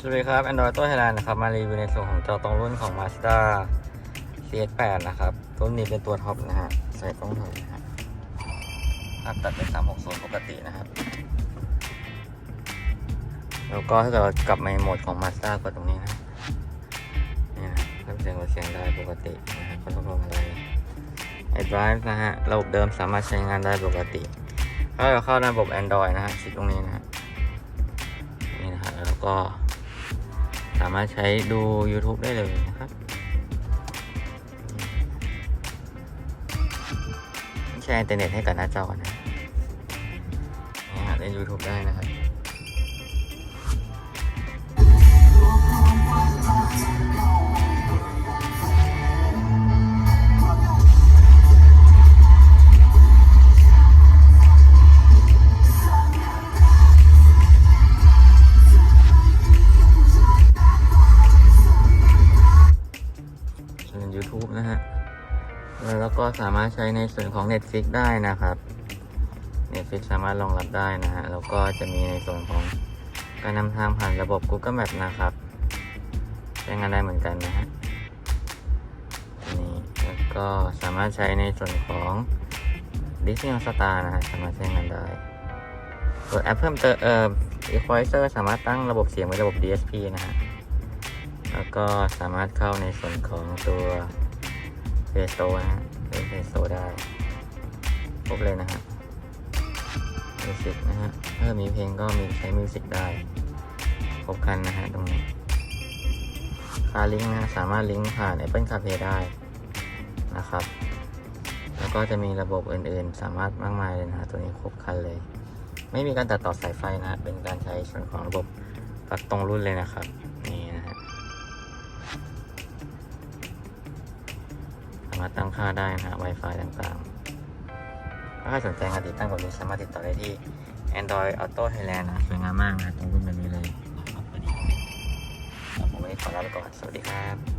สวัสดีครับ Android ตัวไทยแลนด์นะครับ มารีวิวในส่วนของจอตรงรุ่นของ Mazda CX8 นะครับ รุ่นนี้เป็นตัวท็อปนะฮะ ใส่กล้องถ่ายนะฮะภาพตัดเป็น 360 ปกตินะครับ แล้วก็ถ้าเกิดเรากลับมาในโหมดของ Mazda กดตรงนี้นะ นี่นะเพิ่มเสียงลดเสียงได้ปกตินะฮะคอนโทรลอะไร Advanced นะฮะ ระบบเดิมสามารถใช้งานได้ปกติ ถ้าเราเข้าระบบ Android นะฮะคลิกตรงนี้นะฮะ นี่นะฮะ แล้วก็ สามารถใช้ดู YouTube ได้เลยนะครับแชร์อินเทอร์เน็ตให้กับหน้าจอนะเล่น YouTube ได้นะครับ เป็น YouTube นะฮะแล้วก็สามารถใช้ในส่วนของ Netflix ได้นะครับ Netflix สามารถรองรับได้นะฮะ แล้วก็จะมีในส่วนของการนำทางผ่านระบบ Google Map นะครับ ใช้งานได้เหมือนกันนะฮะนี่แล้วก็สามารถใช้ในส่วนของ Disney Star นะฮะ สามารถใช้งานได้ส่วนแอปเพิ่มเติมเอ่อ Equalizer สามารถตั้งระบบเสียงเป็นระบบ DSP นะฮะ แล้วก็สามารถเข้าในส่วนของตัว Play Store นะฮะเล่น Play Store ได้ครบเลยนะฮะมิวสิกนะฮะถ้ามีเพลงก็มีใช้มิวสิกได้ครบครันนะฮะตรงนี้คาลิงก์นะฮะสามารถลิงก์ผ่าน Apple CarPlay ได้นะครับ แล้วก็จะมีระบบอื่นๆ สามารถมากมายเลยนะฮะตัวนี้ครบครันเลย ไม่มีการตัดต่อสายไฟนะเป็นการใช้ส่วนของระบบตัดตรงรุ่นเลยนะครับามารถตั้งค่าได้นะฮะ Wi-Fi ต่างๆ ถ้าใครสนใจงานติดตั้งแบบนี้สามารถติดต่อได้ที่ Android Auto Thailand นะสวยงามมากนะตรงรุ่นแบบนี้เลยนะครับพอดีครับผมวันนี้ขอลาไปก่อน สวัสดีครับ